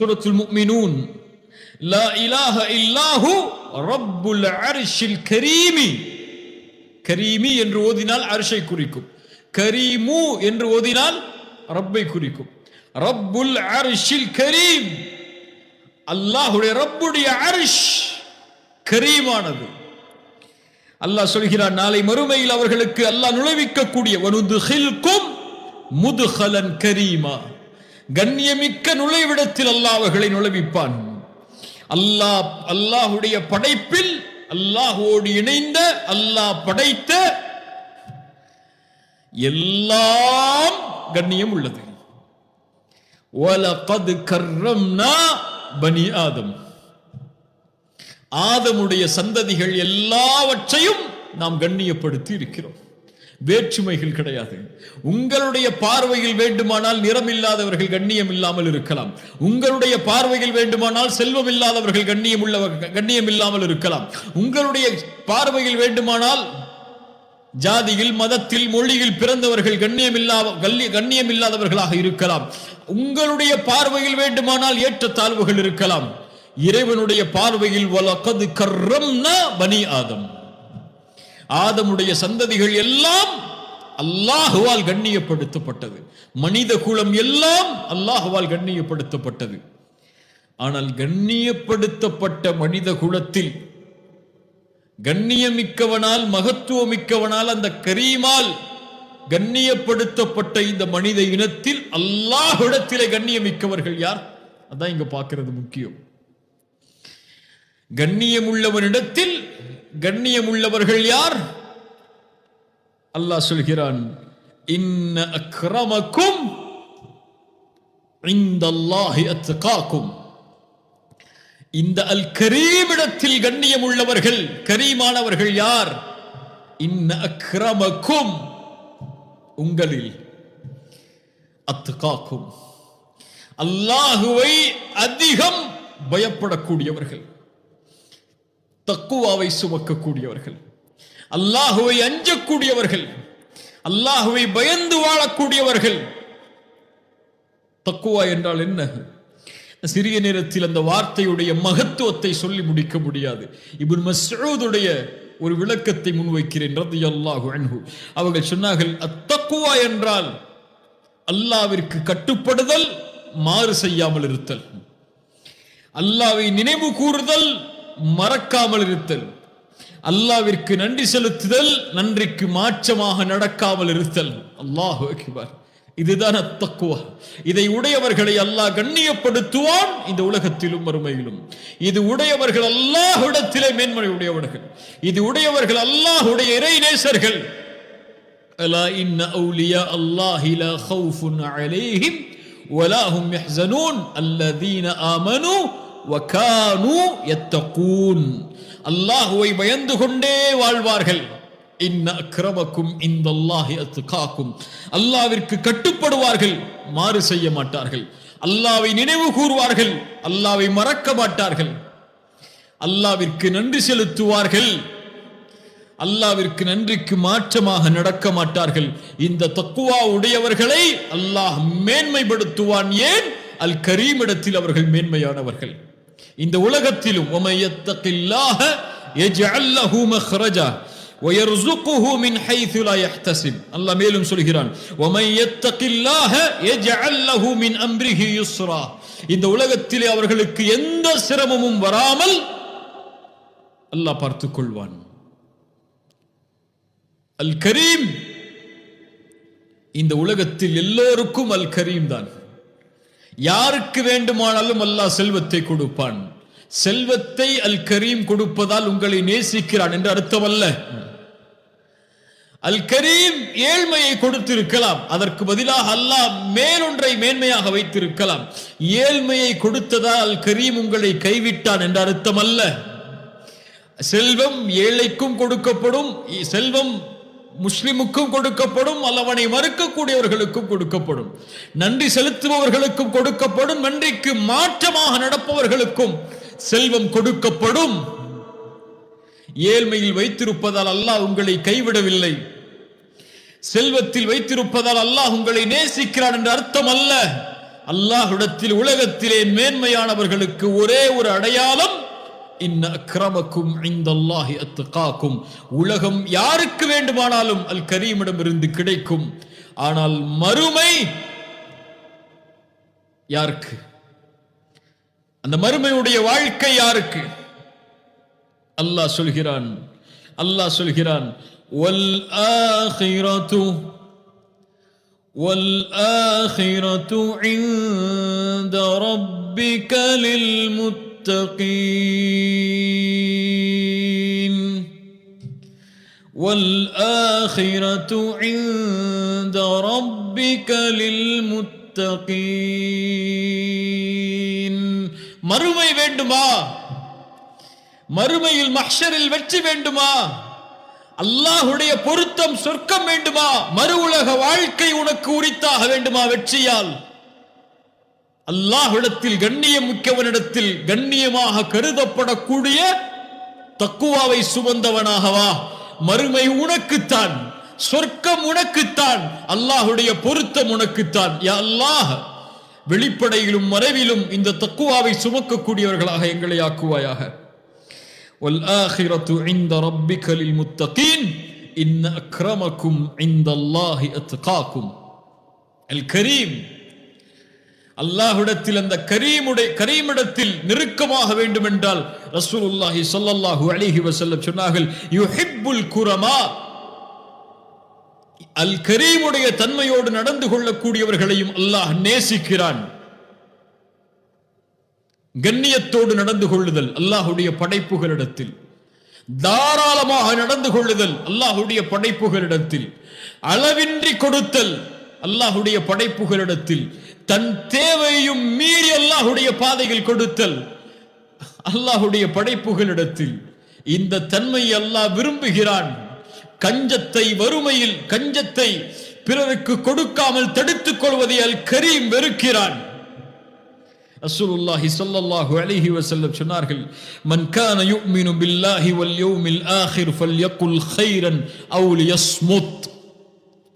சூரத்துல் முக்மினூன் லா இலாஹ இல்லாஹு ரப்புல் அரிஷில் கரீமி. கரீமி என்று ஓதினால் அரிஷை குறிக்கும். கரீமு என்று ஓதினால் ரப்பை குறிக்கும். ரப்புல் அரிஷில் கரீம். அல்லாஹுடைய ரப்புடைய அரிஷ் கரீமானது. அல்லாஹ் சொல்கிறான் நாளை மறுமையில் அவர்களுக்கு அல்லாஹ் நுழைவிக்கக்கூடிய வனுதுகில்கும் முதுகலன் கரீமா. கண்ணியமிக்க நுழைவிடத்தில் அல்லாஹ் அவர்களை நுழைவிப்பான். அல்லாஹ் அல்லாஹுடைய படைப்பில் அல்லாஹோடு இணைந்த அல்லாஹ் படைத்த எல்லாம் கண்ணியம் உள்ளது. ஒலகது கர்ரம்னா பனி ஆதம். ஆதமுடைய சந்ததிகள் எல்லாவற்றையும் நாம் கண்ணியப்படுத்தி இருக்கிறோம். வேற்றுமைகள் கிடையாது. உங்களுடைய பார்வையில் வேண்டுமானால் நிறம் இல்லாதவர்கள் கண்ணியம் இல்லாமல் இருக்கலாம். உங்களுடைய பார்வையில் வேண்டுமானால் செல்வம் இல்லாதவர்கள் கண்ணியம் உள்ள கண்ணியம் இல்லாமல் இருக்கலாம். உங்களுடைய பார்வையில் வேண்டுமானால் ஜாதியில் மதத்தில் மொழியில் பிறந்தவர்கள் கண்ணியம் இல்லாத கண்ணியம் இல்லாதவர்களாக இருக்கலாம். உங்களுடைய பார்வையில் வேண்டுமானால் ஏற்றத்தாழ்வுகள் இருக்கலாம். இறைவனுடைய பார்வையில் வலக்கது கர்ரம்னா பனி ஆதம். ஆதமுடைய சந்ததிகள் எல்லாம் அல்லாஹுவால் கண்ணியப்படுத்தப்பட்டது. மனித குலம் எல்லாம் அல்லாஹுவால் கண்ணியப்படுத்தப்பட்டது. ஆனால் கண்ணியப்படுத்தப்பட்ட மனித குலத்தில் கண்ணியமிக்கவனால் மகத்துவமிக்கவனால் அந்த கரீமால் கண்ணியப்படுத்தப்பட்ட இந்த மனித இனத்தில் அல்லாஹிடத்திலே கண்ணியமிக்கவர்கள் யார்? அதான் இங்க பார்க்கிறது முக்கியம். கண்ணியமுள்ளவனிடத்தில் கண்ணியமுள்ளவர்கள் யார்? அல்லாஹ் சொல்கிறான் இன்ன அக்ரமக்கும் இந்தல்லாஹி அத்காக்கும். இந்த அல் கரீமிடத்தில் கண்ணியம் உள்ளவர்கள் கரீமானவர்கள் யார்? இன்ன அக்ரமக்கும் உங்களில் அத்துகாக்கும் அல்லாஹுவை அதிகம் பயப்படக்கூடியவர்கள். தக்குவாவை சுமக்கக்கூடியவர்கள். அல்லாஹுவை அஞ்சக்கூடியவர்கள். அல்லாஹுவை பயந்து வாழக்கூடியவர்கள். தக்குவா என்றால் என்ன? சிறிய நேரத்தில் அந்த வார்த்தையுடைய மகத்துவத்தை சொல்லி முடிக்க முடியாது. இபின் மசூதுடைய ஒரு விளக்கத்தை முன்வைக்கிறேன் ரலியல்லாஹு அன்ஹு. அவர்கள் சொன்னார்கள் அத்தக்குவா என்றால் அல்லாவிற்கு கட்டுப்படுதல் மாறு செய்யாமல் இருத்தல். அல்லாவை நினைவு கூறுதல் மறக்காமல் இருத்தல். அல்லாவிற்கு நன்றி செலுத்துதல் நன்றிக்கு மாற்றமாக நடக்காமல் இருத்தல். அல்லாஹ் அக்பர். இதுதான் அத்தக்குவா. இதை உடையவர்களை அல்லாஹ் கண்ணியப்படுத்துவான். இந்த உலகத்திலும் மறுமையிலும் இது உடையவர்கள் அல்லாஹுடத்திலே மேன்மை உடையவர்கள். இது உடையவர்கள் அல்லாஹுடைய இறை நேசர்கள். அலா இன்ன அவுலியா அல்லாஹி லா ஹவுஃபுன் அலைஹிம் வலா ஹும் யஹ்ஸனூன் அல்லதீன ஆமனு வகானு யத்தகூன். அல்லாஹுவை பயந்து கொண்டே வாழ்வார்கள். இன்ன அக்ரமக்கும் இந்த அல்லாஹி அத்துகாக்கும் அல்லாவிற்கு கட்டுப்படுவார்கள் மாறு செய்ய மாட்டார்கள். அல்லாவை நினைவு கூறுவார்கள் அல்லாவை மறக்க மாட்டார்கள். அல்லாவிற்கு நன்றி செலுத்துவார்கள். அல்லாவிற்கு நன்றிக்கு மாற்றமாக நடக்க மாட்டார்கள். இந்த தக்குவா உடையவர்களை அல்லாஹ் மேன்மைப்படுத்துவான் ஏன்? அல் கரீமிடத்தில் அவர்கள் மேன்மையானவர்கள். இந்த உலகத்திலும் அல்லாஹ் மேலும் சொல்கிறான் இந்த உலகத்திலே அவர்களுக்கு எந்த சிரமமும் வராமல் அல்லாஹ் பார்த்துக் கொள்வான் அல் கரீம் இந்த உலகத்தில் எல்லோருக்கும் அல் கரீம் தான். யாருக்கு வேண்டுமானாலும் அல்லாஹ் செல்வத்தை கொடுப்பான். செல்வத்தை அல் கரீம் கொடுப்பதால் உங்களை நேசிக்கிறான் என்று அர்த்தம் அல்ல. அல் கரீம் ஏழ்மையை கொடுத்திருக்கலாம். அதற்கு பதிலாக அல்லாஹ் மேலொன்றை மேன்மையாக வைத்திருக்கலாம். ஏழ்மையை கொடுத்ததால் அல் கரீம் உங்களை கைவிட்டான் என்று அர்த்தம் அல்ல. செல்வம் ஏழைக்கும் கொடுக்கப்படும். செல்வம் முஸ்லிமுக்கும் கொடுக்கப்படும் அல்லவனை மறுக்கக்கூடியவர்களுக்கும் கொடுக்கப்படும். நன்றி செலுத்துபவர்களுக்கும் கொடுக்கப்படும் நன்றிக்கு மாற்றமாக நடப்பவர்களுக்கும் செல்வம் கொடுக்கப்படும். ஏழ்மையில் வைத்திருப்பதால் அல்லாஹ் உங்களை கைவிடவில்லை. செல்வத்தில் வைத்திருப்பதால் அல்லாஹ் உங்களை நேசிக்கிறான் என்ற அர்த்தம் அல்ல அல்லாஹ்விடத்தில் உலகத்திலே மேன்மையானவர்களுக்கு ஒரே ஒரு அடையாளம் அத்துக்காக்கும் உலகம் யாருக்கு வேண்டுமானாலும் அல் கரீமிடம் இருந்து கிடைக்கும். ஆனால் மறுமை யாருக்கு? அந்த மறுமையுடைய வாழ்க்கை யாருக்கு? அல்லாஹ் சொல்கிறான் அல்லாஹ் சொல்கிறான் والآخرة والآخرة عند ربك للمتقين والآخرة عند ربك للمتقين மறுமை வேண்டுமா மறுமையில் மஹ்ஷரில் வெற்றி வேண்டுமா அல்லாஹுடைய பொருத்தம் சொர்க்கம் வேண்டுமா மறு உலக வாழ்க்கை உனக்கு உரித்தாக வேண்டுமா வெற்றியால் அல்லாஹ்விடத்தில் கண்ணியம் மிக்கவனிடத்தில் கண்ணியமாக கருதப்படக்கூடிய தக்குவாவை சுமந்தவனாகவா மறுமை உனக்குத்தான் சொர்க்கம் உனக்குத்தான் அல்லாஹுடைய பொருத்தம் உனக்குத்தான் யா அல்லாஹ் வெளிப்படையிலும் மறைவிலும் இந்த தக்குவாவை சுமக்கக்கூடியவர்களாக எங்களை ஆக்குவாயாக والآخرة عند ربك للمتقين إن أكرمكم عند الله أتقاكم الكريم அல்லாஹ்விடத்தில் அந்த கரீமுடைய கரீமிடத்தில் நெருக்கமாக வேண்டும் என்றால் ரசூலுல்லாஹி ஸல்லல்லாஹு அலைஹி வஸல்லம் சொன்னார்கள் யுஹிப்புல் குரமா. அல் கரீமுடைய தன்மையோடு நடந்து கொள்ளக்கூடியவர்களையும் அல்லாஹ் நேசிக்கிறான். கண்ணியத்தோடு நடந்து கொள்ளுதல் அல்லாஹுடைய படைப்புகளிடத்தில். தாராளமாக நடந்து கொள்ளுதல் அல்லாஹுடைய படைப்புகளிடத்தில். அளவின்றி கொடுத்தல் அல்லாஹுடைய படைப்புகளிடத்தில். தன் தேவையும் மீறி அல்லாஹுடைய பாதைகள் கொடுத்தல். அல்லாஹுடைய படைப்புகளிடத்தில் இந்த தன்மை அல்லாஹ் விரும்புகிறான். கஞ்சத்தை வறுமையில் கஞ்சத்தை பிறருக்கு கொடுக்காமல் தடுத்துக் கொள்வதை அல் கரீம் வெறுக்கிறான். அசுலுல்லாஹி சல்லல்லாஹு அலைஹி வஸல்லம் சொன்னார்கள் மன் கான யுமினு பில்லாஹி வல் யௌமில் ஆখির ஃபல்யகுல் கைரன் அவ் லியஸ்முத்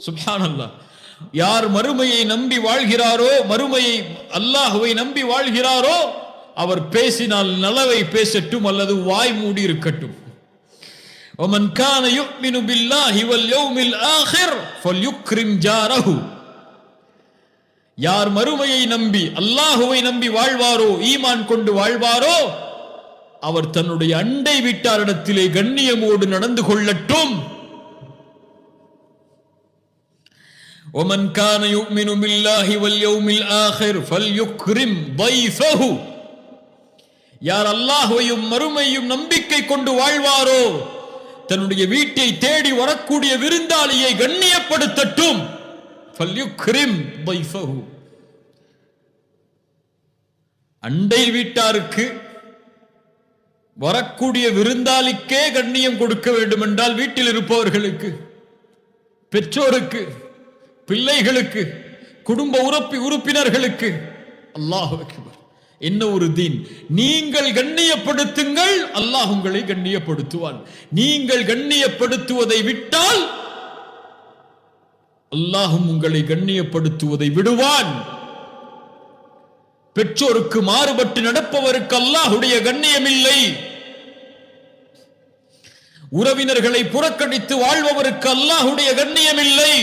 சுப்ஹானல்லாஹ். யார் மறுமையை நம்பி வாழ்கிறாரோ மறுமையை அல்லாஹ்வை நம்பி வாழ்கிறாரோ அவர் பேசினால் நலவை பேசட்டும் அல்லது வாய் மூடி இருக்கட்டும் ومن كان يؤمن بالله واليوم الآخر فليكرم جاره யார் மறுமையை நம்பி அல்லாஹுவை நம்பி வாழ்வாரோ ஈமான் கொண்டு வாழ்வாரோ அவர் தன்னுடைய அண்டை வீட்டாரிடத்திலே கண்ணியமோடு நடந்து கொள்ளட்டும் ومن كان يؤمن بالله واليوم الآخر فليكرم ضيفه யார் அல்லாஹுவையும் மறுமையும் நம்பிக்கை கொண்டு வாழ்வாரோ தன்னுடைய வீட்டை தேடி வரக்கூடிய விருந்தாளியை கண்ணியப்படுத்தட்டும் فليكرم ضيفه அண்டை வீட்டாருக்கு வரக்கூடிய விருந்தாளிக்கே கண்ணியம் கொடுக்க வேண்டும் என்றால் வீட்டில் இருப்பவர்களுக்கு பெற்றோருக்கு பிள்ளைகளுக்கு குடும்ப உறுப்பி உறுப்பினர்களுக்கு. அல்லாஹ் என்ன ஒரு தீன்? நீங்கள் கண்ணியப்படுத்துங்கள் அல்லாஹ் உங்களை கண்ணியப்படுத்துவான். நீங்கள் கண்ணியப்படுத்துவதை விட்டால் அல்லாஹும் உங்களை கண்ணியப்படுத்துவதை விடுவான். பெற்றோருக்கு மாறுபட்டு நடப்பவருக்கு அல்லாஹுடைய கண்ணியம் இல்லை உறவினர்களை புறக்கணித்து வாழ்பவருக்கு அல்லாஹுடைய கண்ணியம் இல்லை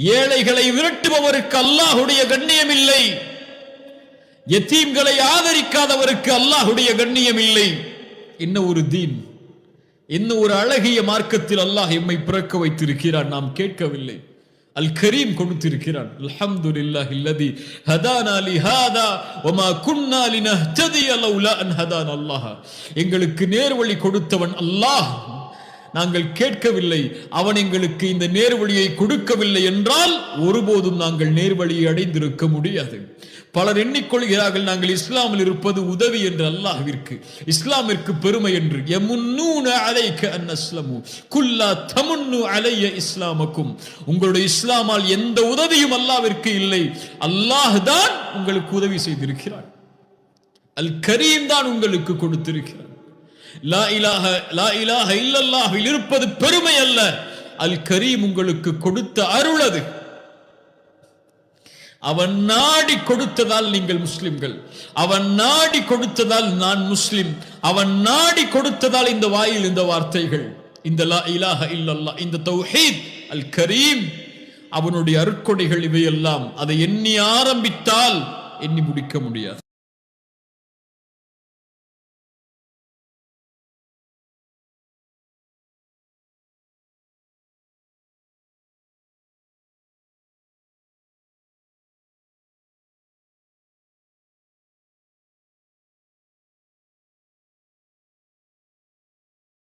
ஏழைகளை விரட்டுபவருக்கு அல்லாஹுடைய கண்ணியம் இல்லை எத்தீம்களை ஆதரிக்காதவருக்கு அல்லாஹுடைய கண்ணியம் இல்லை என்ன ஒரு தீன்? என்ன ஒரு அழகிய மார்க்கத்தில் அல்லாஹ் எம்மை பிறக்க வைத்திருக்கிறான்? நாம் கேட்கவில்லை. அல் கரீம் கொடுத்திருக்கிறான். அல்ஹம்துலில்லாஹி இல்லதி ஹதானா லிஹாதா ஒமா குன்னா லினஹ்ததிய லௌலா அன் ஹதானா அல்லாஹ். எங்களுக்கு நேர்வழி கொடுத்தவன் அல்லாஹ். நாங்கள் கேட்கவில்லை. அவன் எங்களுக்கு இந்த நேர்வழியை கொடுக்கவில்லை என்றால் ஒருபோதும் நாங்கள் நேர்வழியை அடைந்திருக்க முடியாது. பலர் எண்ணிக்கொள்கிறார்கள் நாங்கள் இஸ்லாமில் இருப்பது உதவி என்று அல்லாஹிற்கு இஸ்லாமிற்கு பெருமை என்று. அலைக்க அன்னஸ்லமு. குல்லா தமுன்னு அலைய இஸ்லாமுக்கும். உங்களுடைய இஸ்லாமால் எந்த உதவியும் அல்லாவிற்கு இல்லை. அல்லாஹ் தான் உங்களுக்கு உதவி செய்திருக்கிறான். அல் கரீம் தான் உங்களுக்கு கொடுத்திருக்கிறான். லா லா இல்லல்லாஹில் இருப்பது பெருமை அல்ல. அல் கரீம் உங்களுக்கு கொடுத்த அருள் அது. அவன் நாடி கொடுத்ததால் நீங்கள் முஸ்லிம்கள். அவன் நாடி கொடுத்ததால் நான் முஸ்லிம். அவன் நாடி கொடுத்ததால் இந்த வாயில் இந்த வார்த்தைகள். இந்த லா இலாஹ இல்லல்லா இந்த தௌஹீத் அல் கரீம் அவனுடைய அருட்கொடைகள் இவையெல்லாம். அதை எண்ணி ஆரம்பித்தால் எண்ணி முடிக்க முடியாது.